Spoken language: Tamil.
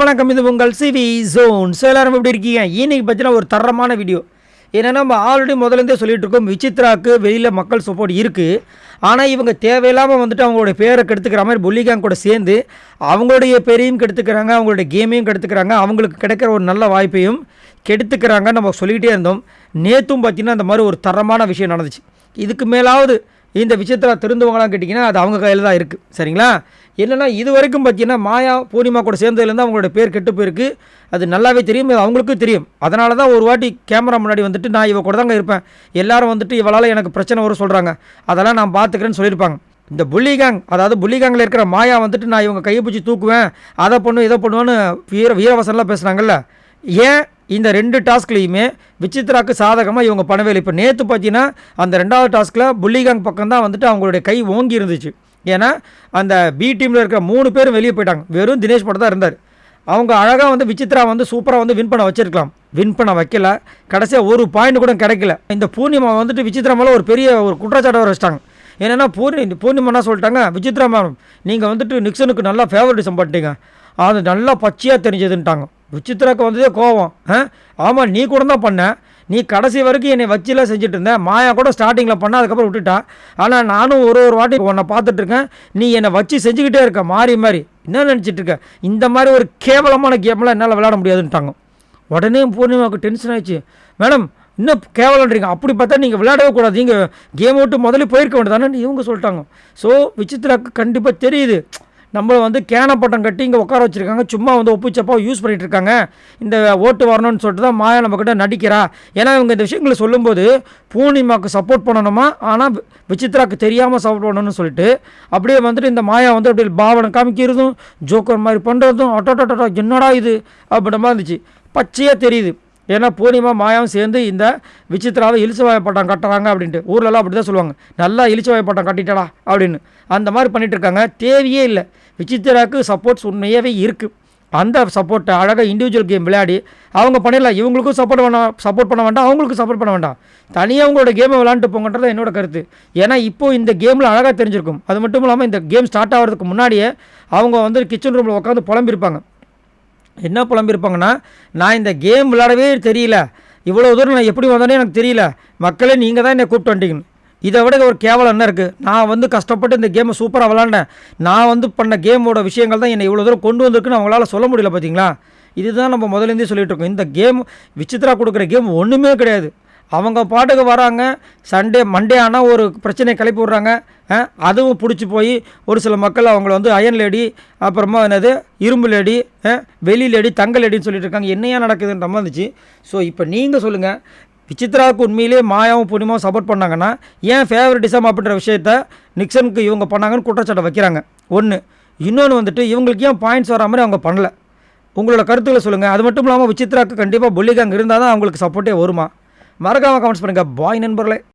வணக்கம் இது உங்கள் சிவி ஜோன். ஸோ எல்லாரும் எப்படி இருக்கீங்க? இன்னைக்கு பார்த்தீங்கன்னா ஒரு தரமான வீடியோ. என்னென்னா நம்ம ஆல்ரெடி முதலேருந்தே சொல்லிட்டு இருக்கோம் விசித்ராக்கு வெளியில் மக்கள் சப்போர்ட் இருக்குது ஆனால் இவங்க தேவையில்லாமல் வந்துட்டு அவங்களுடைய பேரை கெடுத்துக்கிற மாதிரி புள்ளிகாங் கூட சேர்ந்து அவங்களுடைய பேரையும் கெடுத்துக்கிறாங்க அவங்களுடைய கேமையும் கெடுத்துக்கிறாங்க அவங்களுக்கு கிடைக்கிற ஒரு நல்ல வாய்ப்பையும் கெடுத்துக்கிறாங்க நம்ம சொல்லிக்கிட்டே இருந்தோம். நேற்றும் பார்த்தீங்கன்னா அந்த மாதிரி ஒரு தரமான விஷயம் நடந்துச்சு. இதுக்கு மேலாவது இந்த விஷயத்தில் திருந்துவங்களாம் கேட்டிங்கன்னா அது அவங்க கையில் தான் இருக்குது சரிங்களா? என்னென்னா இது வரைக்கும் பார்த்தீங்கன்னா மாயா பூர்ணிமா கூட சேர்ந்ததுலேருந்து அவங்களோட பேர் கெட்டு போயிருக்கு. அது நல்லாவே தெரியும் அவங்களுக்கும் தெரியும். அதனால தான் ஒரு வாட்டி கேமரா முன்னாடி வந்துட்டு நான் இவ கூட தாங்க இருப்பேன். எல்லாரும் வந்துட்டு இவளால் எனக்கு பிரச்சனை வரும் சொல்கிறாங்க அதெல்லாம் நான் பார்த்துக்கிறேன்னு சொல்லியிருப்பாங்க. இந்த புள்ளிகாங் அதாவது புள்ளிகாங்கில் இருக்கிற மாயா வந்துட்டு நான் இவங்க கையை பிடிச்சி தூக்குவேன். அதை பண்ணுவேன் இதை பண்ணுவேன்னு வீர வீரவசனெலாம் பேசுகிறாங்கல்ல ஏன் இந்த ரெண்டு டாஸ்க்லேயுமே விசித்ராக்கு சாதகமாக இவங்க பண்ணவே இல்லை இப்போ நேற்று பார்த்தீங்கன்னா அந்த ரெண்டாவது டாஸ்கில் புள்ளிகாங் பக்கம் தான் வந்துட்டு அவங்களுடைய கை ஓங்கி இருந்துச்சு. ஏன்னா அந்த பி டீமில் இருக்கிற மூணு பேரும் வெளியே போயிட்டாங்க. வெறும் தினேஷ் மட்டும் தான் இருந்தார். அவங்க அழகாக வந்து விசித்ரா வந்து சூப்பராக வந்து வின் பண்ண வச்சிருக்கலாம். வின் பண்ண வைக்கல. கடைசியாக ஒரு பாயிண்ட் கூட கிடைக்கல. இந்த பூர்ணிமா வந்துட்டு விசித்ரா மேலே ஒரு பெரிய ஒரு குற்றச்சாட்டை வர வச்சிட்டாங்க. ஏன்னா பூர்ணி பூர்ணிமா என்ன சொல்லிட்டாங்க விசித்ரா மேம் நீங்கள் வந்துட்டு நிக்சனுக்கு நல்லா ஃபேவரட்டிசம் பண்ணிட்டீங்க. அது நல்லா பச்சையாக தெரிஞ்சதுன்ட்டாங்க. விசித்ராக்கு வந்ததே கோவம். ஆ? ஆமாம் நீ கூட தான் பண்ண. நீ கடைசி வரைக்கும் என்னை வச்சுலாம் செஞ்சுட்டு இருந்தேன் மாயா கூட ஸ்டார்டிங்கில் பண்ண அதுக்கப்புறம் விட்டுட்டான் ஆனால் நானும் ஒரு ஒரு வாட்டி உன்னை பார்த்துட்ருக்கேன் நீ என்னை வச்சு செஞ்சுக்கிட்டே இருக்க மாறி மாறி. என்ன நினச்சிட்டு இருக்க இந்த மாதிரி ஒரு கேவலமான கேம்லாம் என்னால் விளையாட முடியாதுன்ட்டாங்க. உடனே பூர்ணிமாவுக்கு டென்ஷன் ஆயிடுச்சு. மேடம் இன்னும் கேவலன்றீங்க. அப்படி பார்த்தா நீங்கள் விளையாடவே கூடாது. நீங்கள் கேம் விட்டு முதல்ல போயிருக்க வேண்டியதானே இவங்க சொல்லிட்டாங்க. ஸோ விசித்ராக்கு கண்டிப்பாக தெரியுது. நம்மளை வந்து கேன பட்டம் கட்டி இங்கே உட்கார வச்சுருக்காங்க. சும்மா வந்து ஒப்புச்சப்பா யூஸ் பண்ணிகிட்டு இருக்காங்க இந்த ஓட்டு வரணும்னு சொல்லிட்டு தான் மாயா நம்மக்கிட்ட நடிக்கிறா. ஏன்னா இவங்க இந்த விஷயங்களை சொல்லும்போது பூர்ணிமாவுக்கு சப்போர்ட் பண்ணணுமா? ஆனால் விசித்ராக்கு தெரியாமல் சப்போர்ட் பண்ணணும்னு சொல்லிட்டு அப்படியே வந்துட்டு இந்த மாயா வந்து அப்படியே பாவனை காமிக்கிறதும் ஜோக்கர் மாதிரி பண்ணுறதும் அட்டோட்டோட்டோ என்னடா இது? அப்படின்ற மாதிரி இருந்துச்சு. பச்சையாக தெரியுது. ஏன்னா பூர்ணிமா மாயாவும் சேர்ந்து இந்த விசித்ராவை இலிச்சவாய பட்டம் கட்டுறாங்க அப்படின்ட்டு. ஊர்லலாம் அப்படி தான் சொல்லுவாங்க. நல்லா இலிச்சவாய பட்டம் கட்டிட்டடா அப்படின்னு. அந்த மாதிரி பண்ணிகிட்டு இருக்காங்க தேவையே இல்லை. விசித்திராவுக்கு சப்போர்ட்ஸ் உண்மையாகவே இருக்குது அந்த சப்போர்ட்டை அழகாக இண்டிவிஜுவல் கேம் விளையாடி அவங்க பண்ணிடலாம். இவங்களுக்கும் சப்போர்ட் பண்ண சப்போர்ட் பண்ண வேண்டாம் அவங்களுக்கும் சப்போர்ட் பண்ண வேண்டாம். தனியாக அவங்களோட கேமை விளாண்டுட்டு போங்கன்றது என்னோட கருத்து. ஏன்னா இப்போ இந்த கேமில் அழகாக தெரிஞ்சிருக்கும். அது மட்டும் இல்லாமல் இந்த கேம் ஸ்டார்ட் ஆகிறதுக்கு முன்னாடியே அவங்க வந்து கிச்சன் ரூமில் உட்காந்து புலம்பிருப்பாங்க. என்ன புலம்பிருப்பாங்கன்னா நான் இந்த கேம் விளையாடவே தெரியல. இவ்வளோ தூரம் நான் எப்படி வந்தேனே எனக்கு தெரியல. மக்களே நீங்கள் தான் என்னை கூப்பிட்டு வந்துட்டீங்க இதை விட ஒரு கேவலம் என்ன இருக்குது நான் வந்து கஷ்டப்பட்டு இந்த கேமை சூப்பராக விளாண்டேன் நான் வந்து பண்ண கேமோட விஷயங்கள் தான் என்னை இவ்வளோ தூரம் கொண்டு வந்திருக்குன்னு அவங்களால சொல்ல முடியல பார்த்தீங்களா இதுதான் நம்ம முதலேருந்தே சொல்லிகிட்டு இருக்கோம். இந்த கேம் விசித்ரா கொடுக்குற கேம் ஒன்றுமே கிடையாது. அவங்க பாட்டுக்கு வராங்க சண்டே மண்டே ஆனால் ஒரு பிரச்சனையை கிளப்பி விட்றாங்க. அதுவும் பிடிச்சி போய் ஒரு சில மக்கள் அவங்கள வந்து அயன் லேடி அப்புறமா என்னது இரும்பு லேடி வெளி லேடி தங்க லேடின்னு சொல்லிட்டு இருக்காங்க. என்னையா நடக்குதுன்ற மாதிரி இருந்துச்சு. ஸோ இப்போ நீங்கள் சொல்லுங்கள் விசித்ராவுக்கு உண்மையிலே மாயாவும் புனிமாவும் சப்போர்ட் பண்ணாங்கன்னா ஏன் ஃபேவரட்டிசம் அப்படின்ற விஷயத்த நிக்சனுக்கு இவங்க பண்ணாங்கன்னு குற்றச்சாட்டை வைக்கிறாங்க. ஒன்று இன்னொன்று வந்துட்டு இவங்களுக்கு ஏன் பாயிண்ட்ஸ் வரா மாதிரி அவங்க பண்ணல? உங்களோட கருத்துக்களை சொல்லுங்கள் அது மட்டும் இல்லாமல் விசித்ராக்கு கண்டிப்பாக புள்ளிகாங் இருந்தால் தான் அவங்களுக்கு சப்போர்ட்டே வருமா? மறக்காமல் கமெண்ட்ஸ் பண்ணுங்கள் பாய் நண்பர்களே.